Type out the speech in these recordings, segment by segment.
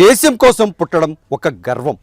దేశం కోసం పుట్టడం ఒక గర్వం.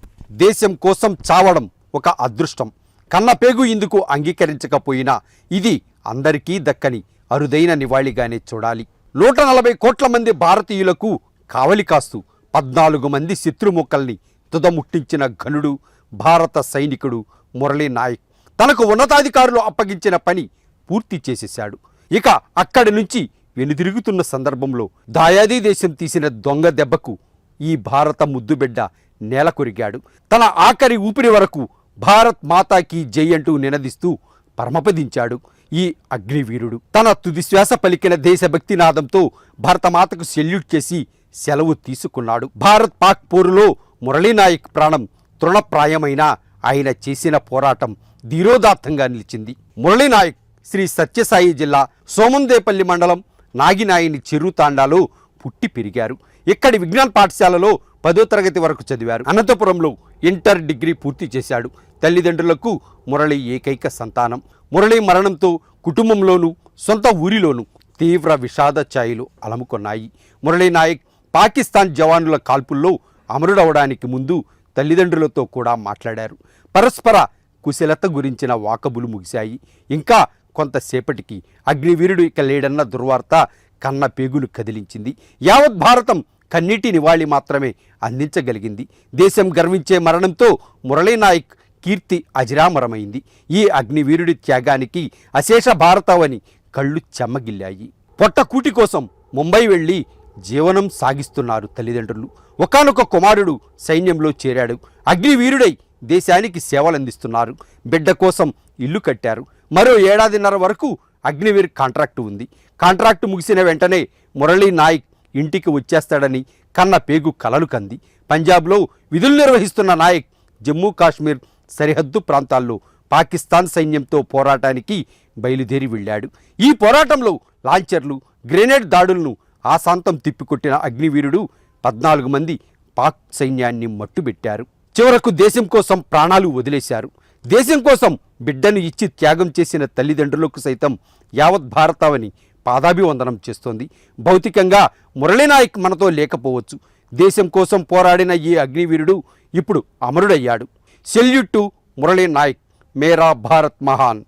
దేశం కోసం చావడం ఒక అదృష్టం. కన్నపేగు ఇందుకు అంగీకరించకపోయినా ఇది అందరికీ దక్కని అరుదైన నివాళిగానే చూడాలి. నూట నలభై కోట్ల మంది భారతీయులకు కావలి కాస్తూ పద్నాలుగు మంది శత్రుముక్కల్ని తుదముట్టించిన ఘనుడు భారత సైనికుడు మురళీ నాయక్. తనకు ఉన్నతాధికారులు అప్పగించిన పని పూర్తి చేసేశాడు. ఇక అక్కడి నుంచి వెనుదిరుగుతున్న సందర్భంలో దాయాది దేశం తీసిన దొంగ దెబ్బకు ఈ భారత ముద్దుబిడ్డ నేల కొరిగాడు. తన ఆఖరి ఊపిరి వరకు భారత్ మాతాకి జై అంటూ నినదిస్తూ పరమపదించాడు ఈ అగ్నివీరుడు. తన తుదిశ్వాస పలికిన దేశభక్తి నాదంతో భరతమాతకు సెల్యూట్ చేసి సెలవు తీసుకున్నాడు. భారత్ పాక్ పోరులో మురళీనాయక్ ప్రాణం తృణప్రాయమైన ఆయన చేసిన పోరాటం ధీరోదాత్తంగా నిలిచింది. మురళీనాయక్ శ్రీ సత్యసాయి జిల్లా సోమందేపల్లి మండలం నాగినాయిని చెరుతాండాలో పుట్టి పెరిగారు. ఇక్కడి విజ్ఞాన్ పాఠశాలలో పదో తరగతి వరకు చదివారు. అనంతపురంలో ఇంటర్ డిగ్రీ పూర్తి చేశాడు. తల్లిదండ్రులకు మురళి ఏకైక సంతానం. మురళి మరణంతో కుటుంబంలోనూ సొంత ఊరిలోనూ తీవ్ర విషాద ఛాయలు అలముకొన్నాయి. మురళీ నాయక్ పాకిస్తాన్ జవానుల కాల్పుల్లో అమరుడవడానికి ముందు తల్లిదండ్రులతో కూడా మాట్లాడారు. పరస్పర కుశలత గురించిన వాకబులు ముగిశాయి. ఇంకా కొంతసేపటికి అగ్నివీరుడు ఇక లేడన్న దుర్వార్త కన్న పేగులు కదిలించింది. యావత్ భారతం కన్నీటి నివాళి మాత్రమే అందించగలిగింది. దేశం గర్వించే మరణంతో మురళీనాయక్ కీర్తి అజరామరమైంది. ఈ అగ్నివీరుడి త్యాగానికి అశేష భారతవని కళ్ళు చెమ్మగిల్లాయి. పొట్టకూటి కోసం ముంబై వెళ్ళి జీవనం సాగిస్తున్నారు తల్లిదండ్రులు. ఒకనొక కుమారుడు సైన్యంలో చేరాడు. అగ్నివీరుడై దేశానికి సేవలందిస్తున్నారు. బిడ్డ కోసం ఇల్లు కట్టారు. మరో ఏడాదిన్నర వరకు అగ్నివీర్ కాంట్రాక్టు ఉంది. కాంట్రాక్టు ముగిసిన వెంటనే మురళీ నాయక్ ఇంటికి వచ్చేస్తాడని కన్న పేగు కలలు కంది. పంజాబ్లో విధులు నిర్వహిస్తున్న నాయక్ జమ్మూ కాశ్మీర్ సరిహద్దు ప్రాంతాల్లో పాకిస్తాన్ సైన్యంతో పోరాటానికి బయలుదేరి వెళ్ళాడు. ఈ పోరాటంలో లాంచర్లు గ్రెనేడ్ దాడులను ఆశాంతం తిప్పికొట్టిన అగ్నివీరుడు పద్నాలుగు మంది పాక్ సైన్యాన్ని మట్టుబెట్టారు. చివరకు దేశం కోసం ప్రాణాలు వదిలేశారు. దేశం కోసం బిడ్డను ఇచ్చి త్యాగం చేసిన తల్లిదండ్రులకు సైతం యావత్ భారతావని పాదాభివందనం చేస్తోంది. భౌతికంగా మురళీనాయక్ మనతో లేకపోవచ్చు. దేశం కోసం పోరాడిన ఈ అగ్నివీరుడు ఇప్పుడు అమరుడయ్యాడు. Salute to Murali Naik. మేరా భారత్ మహాన్.